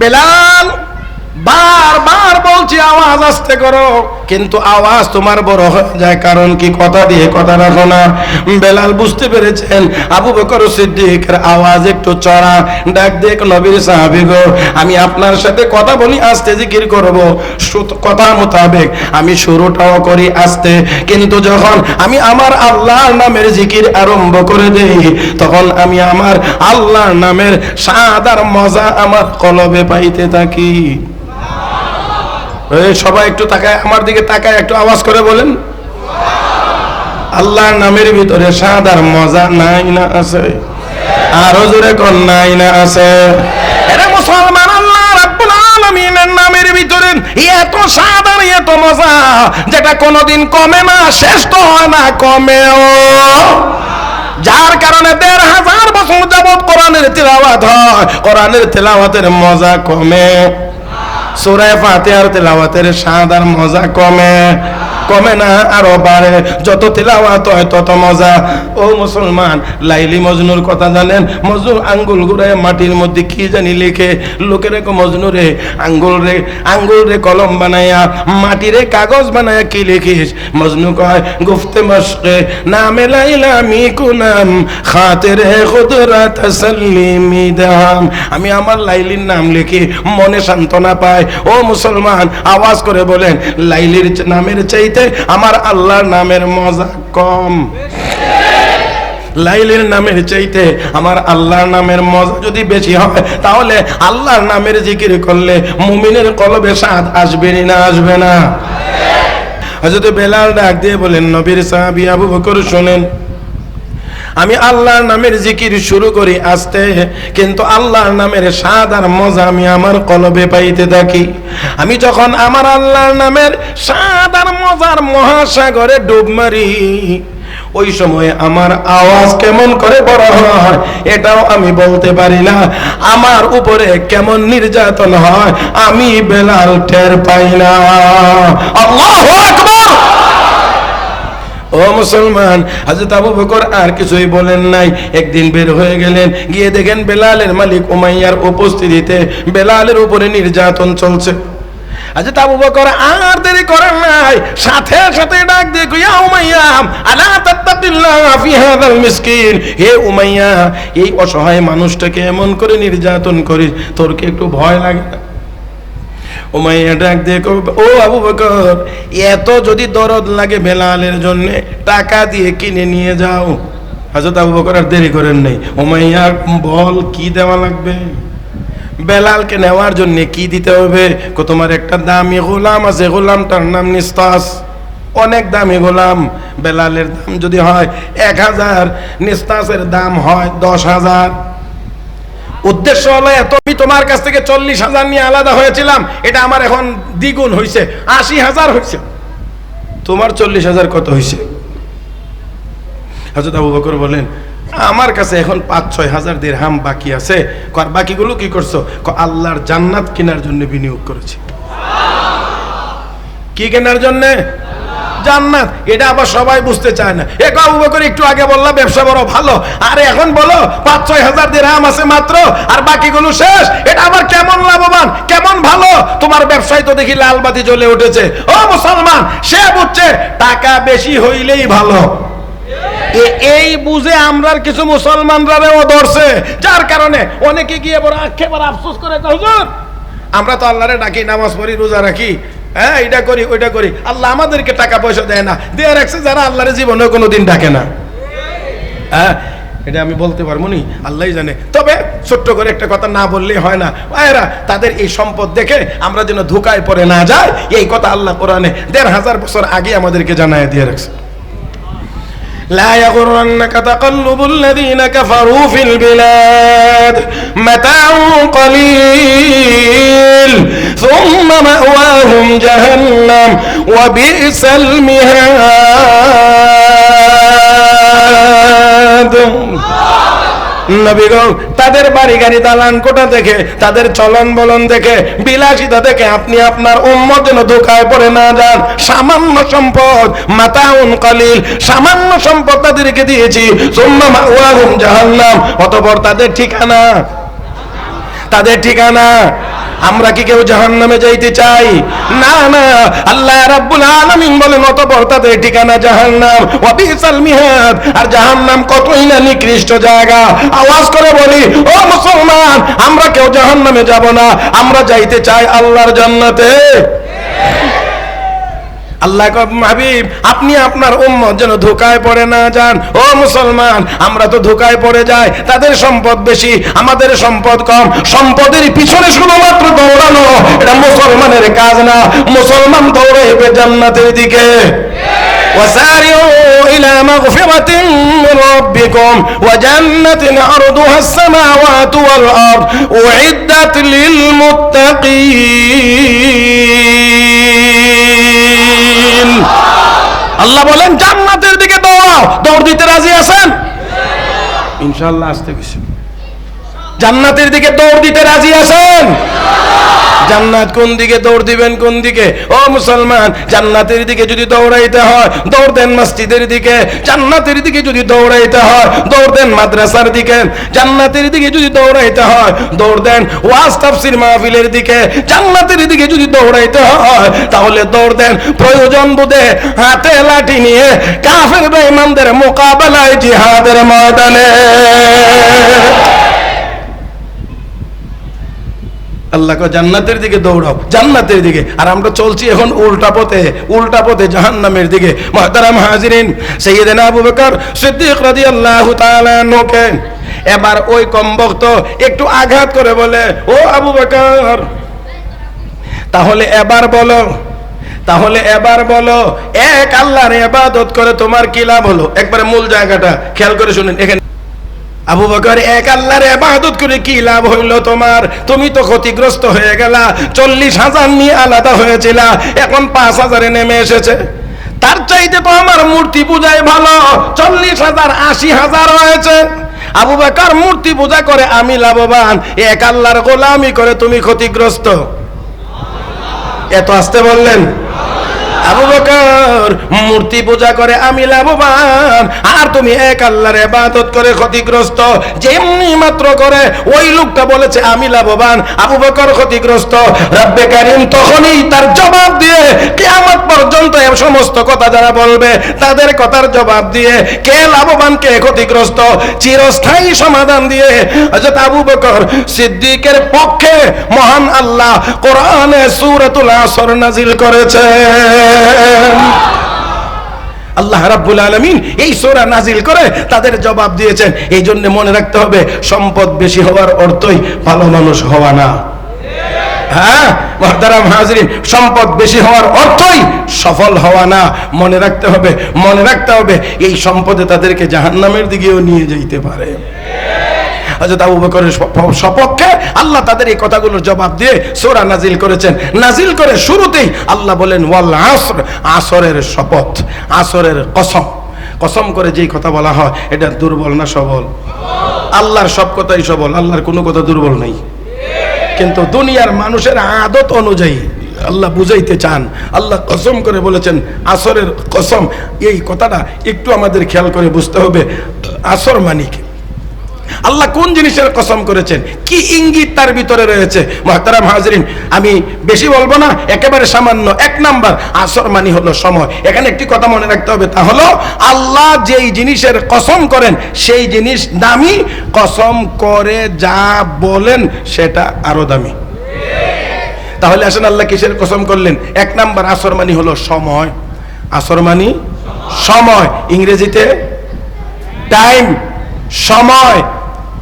বেলাল বারবার বলছি আওয়াজ আসতে করো। কিন্তু আওয়াজ তোমার বড় হয়ে যায়, কারণ কি কথা দিয়ে কথা রাখো না বেলাল বুঝতে পেরেছেন, আবু বকর সিদ্দিকের আওয়াজ একটু চড়া। ডাক দেখ নবীর সাহাবি গো, আমি আপনার সাথে কথা বলি, আস্তে জিকির করব। কথা মোতাবেক আমি শুরুটাও করি আস্তে, কিন্তু যখন আমি আমার আল্লাহর নামের জিকির আরম্ভ করে দেই, তখন আমি আমার আল্লাহর নামের সাদার মজা আমার কলবে পাইতে থাকি। সবাই একটু তাকায়, আমার দিকে তাকায়, একটু আওয়াজ করে বলেন। আল্লাহর নামের ভিতরে সাদার মজা নাই না আছে। আরও জোরে কোন, নাই না আছে। মুসলমান নামের ভিতরে এত এত মজা, যেটা কোনোদিন কমে না, শেষ তো হয় না, কমেও। যার কারণে দেড় হাজার বছর যাবত কোরআনের তেলাওয়াত হয়, কোরআনের তেলাওয়াতের মজা কমে। সুরায় ফাতিহার তেলাওয়াতের স্বাদ আর মজা কমে। কমে না আরও বাড়ে। যত তেলাওয়াত হয়, তত মজা। ও মুসলমান, লাইলি মজনুর কথা জানেন? মজনু আঙ্গুল ঘুরায় মাটির মধ্যে কি জানি লিখে। লোকের কো মজনু রে আঙ্গুল রে আঙ্গুল রে কলম বানায়া, মাটিরে কাগজ বানায়া কি লিখিস? মজনু কয়, গুফতে মশকে, নামে লাইলা মি কুনাম খাতেরে খুদরা তসল্লিমি দাম। আমি আমার লাইলির নাম লিখি, মনে সান্ত্বনা পায়। ও মুসলমান, আওয়াজ করে বলেন, লাইলির নামের চাইতে আমার আল্লাহর নামের মজা কম। লাইলের নামের চাইতে আমার আল্লাহর নামের মজা যদি বেশি হয়, তাহলে আল্লাহর নামের জিকির করলে মুমিনের কলবে স্বাদ আসবে না আসবে না। হযরত বেলাল ডাক দিয়ে বলেন, নবীর সাহাবী আবু বকর শুনেন। আমি আল্লাহর নামের জিকির শুরু করি আসতে, কিন্তু আল্লাহর নামের স্বাদ আর মজা আমি আমার কলবে পাইতে থাকি। আমি যখন আমার আল্লাহর নামের স্বাদ আর মজার মহাসাগরে ডুব মারি, ওই সময় আমার আওয়াজ কেমন করে বড় হয়, এটাও আমি বলতে পারি না। আমার উপরে কেমন নির্যাতন হয়, আমি বেলাল টের পাই না। আল্লাহু আকবার! ও মুসলমান হাজরত আবু বকর আর কিছুই বলেন নাই। একদিন বের হয়ে গেলেন, গিয়ে দেখেন বেলালের মালিক উমাইয়ার উপস্থিতিতে বেলালের উপরে নির্যাতন চলছে। হাজরত আবু বকর আর দেরি করেন নাই, সাথে সাথে ডাক দিয়ে কইয়া উমাইয়া, আলা তাত্তাকিল্লাহ ফি হাদাল মিসকিন? হে উমাইয়া, এই অসহায় মানুষটাকে এমন করে নির্যাতন করিস, তোর কি একটু ভয় লাগে? না উমাইয়া ডাক দিয়ে ও আবু বকর, এত যদি দরদ লাগে বেলালের জন্য, টাকা দিয়ে কিনে নিয়ে যাও। হাজরত আবু বকর আর দেরি করেন নাই। উমাইয়া, বল, কি দেওয়া লাগবে? বেলালকে নেওয়ার জন্য কি দিতে হবে? তোমার একটা দামি গোলাম আছে, গোলামটার নাম নিস্তাস। অনেক দামি গোলাম। বেলালের দাম যদি হয় এক হাজার, নিস্তাসের দাম হয় দশ হাজার। উদ্দেশ্য হলো এত, আমি তোমার কাছ থেকে চল্লিশ হাজার নিয়ে আলাদা হয়েছিলাম, এটা আমার এখন দ্বিগুণ হয়েছে আশি হাজার হয়েছে তোমার চল্লিশ হাজার কত হয়েছে হাজরত আবু বকর বলেন, আমার কাছে এখন পাঁচ, ছয় হাজার দেড়হাম বাকি আছে, কর, বাকিগুলো কি করছ? আল্লাহর জান্নাত কেনার জন্য বিনিয়োগ করেছি। কি কেনার জন্যে? জান্নাত। এটা আবার সবাই বুঝতে চায় না। এ আবু বকর, একটু আগে বললাম ব্যবসা বড় ভালো। আর এখন বলো, পাঁচ, ছয় হাজার দিরহাম আছে মাত্র, আর বাকিগুলো শেষ। এটা আবার কেমন লাভবান, কেমন ভালো? তোমার ব্যবসায় তো দেখি লাল বাতি জ্বলে উঠেছে। ও মুসলমান, সে বুঝছে, টাকা বেশি হইলেই ভালো। এই বুঝে আমরার কিছু মুসলমানরাও ধরছে। যার কারণে অনেকে গিয়ে বড় একেবারে আফসোস করে হুজুর। আমরা তো আল্লাহরে ডাকি, নামাজ পড়ি, রোজা রাখি। হ্যাঁ এটা করি, ওইটা করি। আল্লাহ আমাদেরকে টাকা পয়সা দেয় না। দিয়ে রাখছে যারা আল্লাহর জীবনে কোনো দিন ডাকে না। হ্যাঁ এটা আমি বলতে পারব নি? আল্লাহ জানে। তবে ছোট্ট করে একটা কথা না বললেই হয় না। ভাইরা তাদের এই সম্পদ দেখে আমরা যেন ধোকায় পড়ে না যাই, এই কথা আল্লাহ কোরআনে দেড় হাজার বছর আগে আমাদেরকে জানায় দিয়ে রাখছে। لا يغرنك تقلب الذين كفروا في البلاد متاع قليل. ثم مأواهم جهنم وبئس المهاد. নবীগণ, তাদের বাড়ি গাড়ি দালান কোটা দেখে, তাদের চলন বলন দেখে, বিলাসিতা দেখে আপনি আপনার উম্মত যেন ধোকায় পড়ে না যান। সামান্য সম্পদ মাতা মাতাউন কলিল, সামান্য সম্পদ তাদেরকে দিয়েছি। জাহান্নাম, অতঃপর তাদের ঠিকানা। তাদের ঠিকানা। আমরা কি কেউ জাহান্নামে যাইতে চাই? না না। আল্লাহ রাব্বুল আলামিন বলেন অতঃপর তাদের ঠিকানা জাহান্নাম। ওয়া বিসাল মিহাদ। আর জাহান্নাম কতই না নিকৃষ্ট জায়গা। আওয়াজ করে বলি, ও মুসলমান, আমরা কেউ জাহান্নামে যাব না। আমরা যাইতে চাই আল্লাহর জান্নাতে। আল্লাহ কয়, হাবিব আপনি আপনার উম্মত যেন ধোকায় পড়ে না যান ও মুসলমান আমরা তো ধোকায় পড়ে যাই তাদের সম্পদ বেশি আমাদের সম্পদ কম সম্পদের পিছনে শুধুমাত্র দৌড়ানো এটা মুসলমানের কাজ না মুসলমান দৌড়াইবে জান্নাতের দিকে وسارعوا إلى مغفرة من ربكم وجنة عرضها السماوات والأرض أعدت للمتقين আল্লাহ বলেন জান্নাতের দিকে দৌড়াও। দৌড় দিতে রাজি আছেন? ইনশাল্লাহ আসতে জান্নাতের দিকে দৌড় দিতে রাজি আছেন? জান্নাত কোন দিকে দৌড় দিবেন, কোন দিকে? ও মুসলমান, জান্নাতের দিকে যদি দৌড়াইতে হয়, দৌড় দেন মসজিদের দিকে। জান্নাতের দিকে যদি দৌড়াইতে হয়, দৌড় দেন মাদ্রাসার দিকে। জান্নাতের দিকে যদি দৌড়াইতে হয়, দৌড় দেন ওয়াজ তাফসির মাহফিলের দিকে। জান্নাতের দিকে যদি দৌড়াইতে হয়, তাহলে দৌড় দেন প্রয়োজন বোধে হাতে লাঠি নিয়ে কাফের বেঈমানদের মোকাবেলায় জিহাদের ময়দানে। আল্লাহ জান্নাতের দিকে দৌড়াও, জান্নাতের দিকে। আর আমরা চলছি এখন উল্টা পথে উল্টা পথে জাহান্নামের দিকে। মহতারাম হাজিরিন, সৈয়দেনা আবু বকর সিদ্দিক রাদিয়াল্লাহু তাআলা আনহুকে। এবার ওই কমবক্ত একটু আঘাত করে বলে, ও আবু বকর, তাহলে এবার বলো, তাহলে এবার বলো, এক আল্লাহর ইবাদত করে তোমার কি লাভ হলো? একবারে মূল জায়গাটা খেয়াল করে শুনেন, এখানে আবু বকর এক আল্লাহর ইবাদত করে কি লাভ হইল তোমার? তুমি তো ক্ষতিগ্রস্ত হয়ে গেলা, চল্লিশ হাজার নিয়ে আলাদা হয়েছিল, এখন পাঁচ হাজারে নেমে এসেছে। তার চাইতে তো আমার মূর্তি পূজায় ভালো, চল্লিশ হাজার, আশি হাজার হয়েছে। আবু বকর মূর্তি পূজা করে, আমি লাভবান, এক আল্লাহর গোলামি করে তুমি ক্ষতিগ্রস্ত। এত আসতে বললেন। আবু মূর্তি পূজা করে, আমি লাভবান। আর তুমি এক আল্লাহর ইবাদত করে ক্ষতিগ্রস্ত, যেমনি মাত্র করে, ওই লোকটা বলেছে, আমি লাভবান, আবু বকর ক্ষতিগ্রস্ত। রব্বে কারিম তখনই তার জবাব দিয়ে, কিয়ামত পর্যন্ত এই সমস্ত কথা যারা বলবে, তাদের কথার জবাব দিয়ে, কে লাভবান, কে ক্ষতিগ্রস্ত, চিরস্থায়ী সমাধান দিয়ে, হযরত আবু বকর সিদ্দিকের পক্ষে মহান আল্লাহ কোরআনে সূরাতুল আসর নাজিল করেছেন আল্লাহ রাব্বুল আলামিন এই সূরা নাজিল করে তাদের জবাব দিয়েছেন। এই জন্য মনে রাখতে হবে, সম্পদ বেশি হওয়ার অর্থই ভালো মানুষ হওয়া না। হ্যাঁ মহতারাম হাজরিন, সম্পদ বেশি হওয়ার অর্থই সফল হওয়া না। মনে রাখতে হবে, মনে রাখতে হবে, এই সম্পদে তাদেরকে জাহান্নামের দিকেও নিয়ে যেতে পারে। হযরত আবু বকরের সপক্ষে আল্লাহ তাদের এই কথাগুলোর জবাব দিয়ে সোরা নাজিল করেছেন। নাজিল করে শুরুতেই আল্লাহ বলেন, ওয়াল আসর, আসরের শপথ, আসরের কসম। কসম করে যেই কথা বলা হয়, এটা দুর্বল না সবল? আল্লাহর সব কথাই সবল, আল্লাহর কোনো কথা দুর্বল নেই। কিন্তু দুনিয়ার মানুষের আদত অনুযায়ী আল্লাহ বুঝাইতে চান। আল্লাহ কসম করে বলেছেন, আসরের কসম। এই কথাটা একটু আমাদের খেয়াল করে বুঝতে হবে। আসর মানিক আল্লাহ কোন জিনিসের কসম করেছেন? কি ইঙ্গিত তার ভিতরে রয়েছে? মহতারাম হাজরিন, আমি বেশি বলব না, একেবারে সামান্য এক নাম্বার আসর মানি হলো সময়। এখানে একটি কথা মনে রাখতে হবে, তা হলো আল্লাহ যেই জিনিসের কসম করেন, সেই জিনিস দামি, কসম করে যা বলেন সেটা আরও দামি। তাহলে আসেন আল্লাহ কিসের কসম করলেন? এক নাম্বার আসর মানি হলো সময়। আসর মানি সময়। ইংরেজিতে টাইম সময়।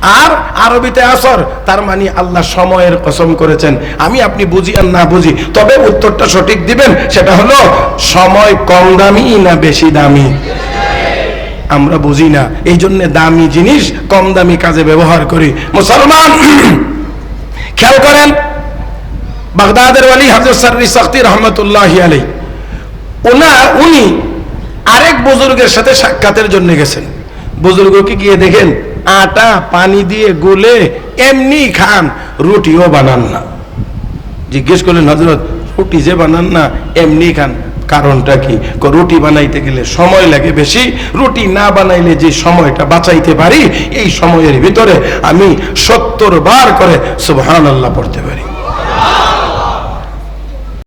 আর আরবিতে আসর, তার মানে আল্লাহ সময়ের কসম করেছেন। আমি আপনি বুঝি আর না বুঝি, তবে উত্তরটা সঠিক দিবেন, সেটা হলো, সময় কম দামি না বেশি দামি? আমরা বুঝি না। এই জন্য দামি জিনিস কম দামি কাজে ব্যবহার করি। মুসলমান, খেয়াল করেন, বাগদাদের ওয়ালি হাজর সার্রি শক্তি রহমতুল্লাহ আলাই ওনা উনি আরেক বুজুর্গের সাথে সাক্ষাতের জন্য গেছেন। বুজুর্গকে গিয়ে দেখেন, আটা, পানি দিয়ে গুলে এমনি খান, রুটিও বানান না। জিজ্ঞেস করলেন হজরত রুটি যে বানান না, এমনি খান। কারণটা কি? রুটি বানাইতে গেলে সময় লাগে বেশি। রুটি না বানাইলে যে সময়টা বাঁচাইতে পারি, এই সময়ের ভিতরে আমি সত্তর বার করে সুবহান আল্লাহ পড়তে পারি।